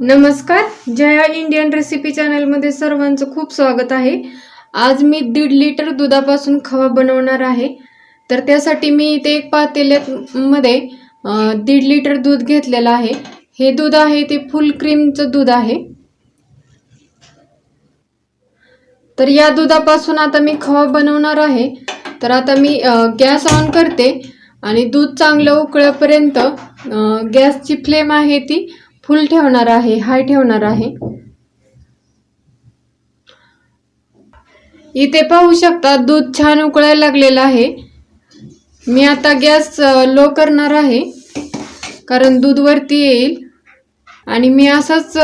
नमस्कार Jaya Indian recipe चॅनलमध्ये सर्वांचं खूप स्वागत आहे. आज मी दीड लिटर दुधापासून खवा बनवणार आहे. तर त्यासाठी मी इथे एक पातेल्यामध्ये दीड लिटर दूध घेतलेलं आहे. हे दूध आहे ते फुल क्रीमचं दूध आहे. तर या दुधापासून आता मी खवा बनवणार आहे. तर आता मी गॅस ऑन करते आणि दूध चांगलं उकळेपर्यंत गॅसची फ्लेम आहे ती फुल ठेवणार आहे हाय ठेवणार आहे. इथे पाहू शकता दूध छान उकळायला लागलेलं आहे. मी आता गॅस लो करणार आहे कारण दूध वरती येईल. आणि मी असंच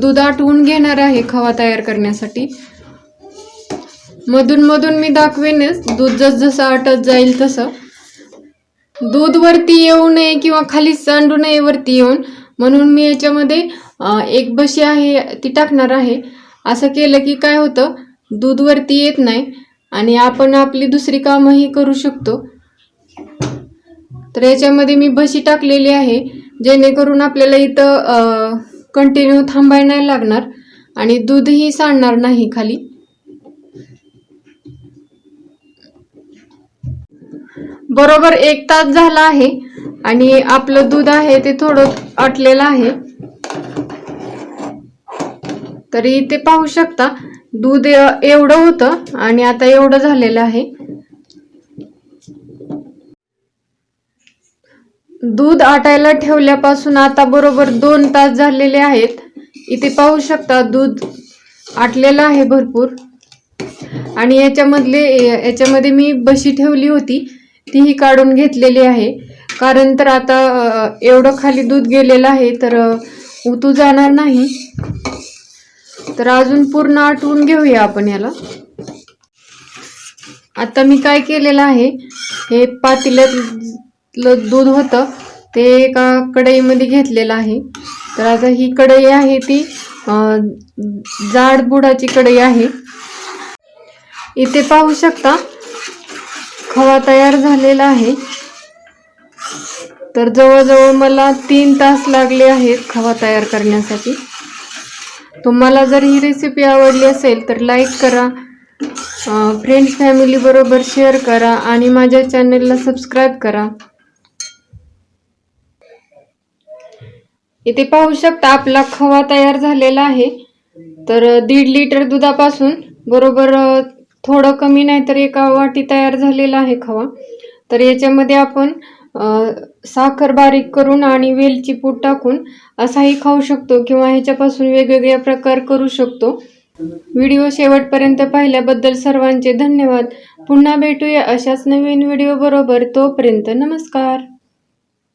दूध आटवून घेणार आहे खवा तयार करण्यासाठी. मधून मधून मी दाखवेनच दूध जसजसं आटत जाईल तसं. दूध वरती येऊ नये किंवा खाली सांडू नये वरती येऊन म्हणून मी याच्यामध्ये एक बशी आहे ती टाकणार आहे. असं केलं की काय होतं दूध वरती येत नाही आणि आपण आपली दुसरी कामंही करू शकतो. तर याच्यामध्ये मी बशी टाकलेली आहे जेणेकरून आपल्याला इथं कंटिन्यू थांबाय नाही लागणार आणि दूधही सांडणार नाही खाली. बरोबर एक तास झाला आहे आणि आपलं दूध आहे ते थोडं आटलेलं आहे. तरी ते पाहू शकता. दूध एवढं होतं आणि आता एवढं झालेलं आहे. दूध आटायला ठेवल्यापासून आता बरोबर दोन तास झालेले आहेत. इथे पाहू शकता दूध आटलेलं आहे भरपूर. आणि याच्यामधले याच्यामध्ये मी बशी ठेवली होती. तीही काढून घेतलेली आहे. कारण तर आता एवढं खाली दूध गेलेलं आहे तर उतू जाणार नाही. तर अजून पूर्ण आटवून घेऊया आपण याला. आता मी काय केलेलं आहे हे पातेल्यातलं दूध होतं ते एका कढईमध्ये घेतलेलं आहे. तर आता ही कढई आहे ती जाड बुडाची कढई आहे. इथे पाहू शकता खवा तयार झालेला आहे. तर जवळजवळ मला तीन तास लागले आहेत खवा तयार करण्यासाठी. तुम्हाला जर ही रेसिपी आवडली असेल तर लाईक करा फ्रेंड्स फॅमिली बरोबर शेअर करा आणि माझ्या चॅनलला सबस्क्राईब करा. इथे पाहू शकता आपला खवा तयार झालेला आहे. तर दीड लिटर दुधापासून बरोबर थोडं कमी नाही तर एका वाटी तयार झालेला आहे खवा. तर याच्यामध्ये आपण साखर बारीक करून आणि वेलची पूड टाकून असाही खाऊ शकतो किंवा ह्याच्यापासून वेगवेगळे प्रकार करू शकतो. व्हिडिओ शेवटपर्यंत पाहिल्याबद्दल सर्वांचे धन्यवाद. पुन्हा भेटूया अशाच नवीन व्हिडिओ बरोबर. तोपर्यंत नमस्कार.